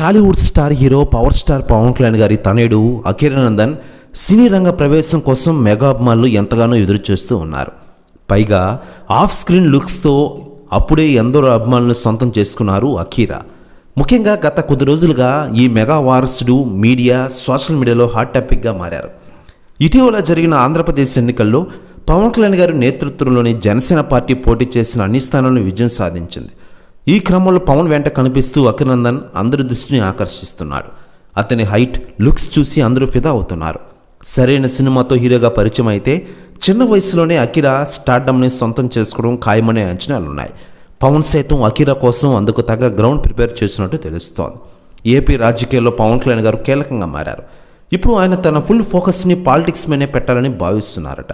Tollywood star hero power star Pawan Kalyan గారి తనయుడు అఖిరానందన్ సినీ రంగ ప్రవేశం కోసం మెగా అభిమానులు ఎంతగానో ఎదురు చూస్తూ ఉన్నారు. పైగా ఆఫ్ స్క్రీన్ లుక్స్తో అప్పుడే ఎందరో అభిమానులు సొంతం చేసుకున్నారు అఖీరా ముఖ్యంగా గత కొద్ది రోజులుగా ఈ మెగా వారసుడు మీడియా సోషల్ మీడియాలో హాట్ టాపిక్గా మారారు. ఇటీవల జరిగిన ఆంధ్రప్రదేశ్ ఎన్నికల్లో పవన్ కళ్యాణ్ గారి నేతృత్వంలోని జనసేన పార్టీ పోటీ చేసిన అన్ని స్థానాలను విజయం సాధించింది. ఈ క్రమంలో పవన్ వెంట కనిపిస్తూ అఖినందన్ అందరి దృష్టిని ఆకర్షిస్తున్నాడు. అతని హైట్ లుక్స్ చూసి అందరూ ఫిదా అవుతున్నారు. సరైన సినిమాతో హీరోగా పరిచయం అయితే చిన్న వయసులోనే అకిరా స్టార్డమ్ని సొంతం చేసుకోవడం ఖాయమనే అంచనాలున్నాయి. పవన్ సైతం అకిరా కోసం అందుకు తగ్గ గ్రౌండ్ ప్రిపేర్ చేసినట్టు తెలుస్తోంది. ఏపీ రాజకీయాల్లో పవన్ కళ్యాణ్ గారు కీలకంగా మారారు. ఇప్పుడు ఆయన తన ఫుల్ ఫోకస్ని పాలిటిక్స్ మీదనే పెట్టాలని భావిస్తున్నారట.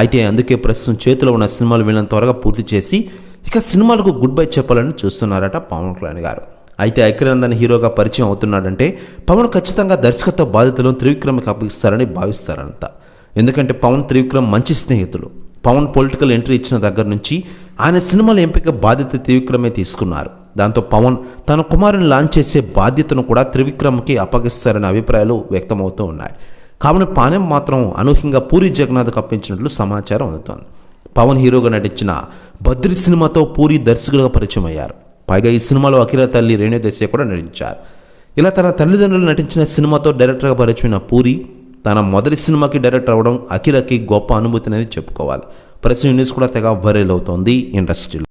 అయితే అందుకే ప్రస్తుతం చేతిలో ఉన్న సినిమాలు వీళ్ళని త్వరగా పూర్తి చేసి ఇక సినిమాలకు గుడ్ బై చెప్పాలని చూస్తున్నారట పవన్ కళ్యాణ్ గారు. అయితే ఐక్యనందన్ హీరోగా పరిచయం అవుతున్నాడంటే పవన్ ఖచ్చితంగా దర్శకత్వ బాధ్యతలను త్రివిక్రమ్కి అప్పగిస్తారని భావిస్తారంట. ఎందుకంటే పవన్ త్రివిక్రమ్ మంచి స్నేహితులు. పవన్ పొలిటికల్ ఎంట్రీ ఇచ్చిన దగ్గర నుంచి ఆయన సినిమాల ఎంపిక బాధ్యత త్రివిక్రమే తీసుకున్నారు. దాంతో పవన్ తన కుమారుని లాంచ్ చేసే బాధ్యతను కూడా త్రివిక్రమ్కి అప్పగిస్తారనే అభిప్రాయాలు వ్యక్తమవుతూ ఉన్నాయి. కావున పానెం మాత్రం అనూహ్యంగా పూరి జగన్నాథ్కు అప్పించినట్లు సమాచారం అందుతోంది. పవన్ హీరోగా నటించిన బద్రి సినిమాతో పూరి దర్శకులుగా పరిచయం అయ్యారు పైగా ఈ సినిమాలో అఖిల తల్లి రేణుదేశాయ్ కూడా నటించారు. ఇలా తన తల్లిదండ్రులు నటించిన సినిమాతో డైరెక్టర్గా పరిచయమైన పూరి తన మొదటి సినిమాకి డైరెక్టర్ అవ్వడం అఖిలకి గొప్ప అనుభూతి అనేది చెప్పుకోవాలి. ప్రస్తుతం న్యూస్ కూడా తెగ వైరల్ అవుతోంది ఇండస్ట్రీలో.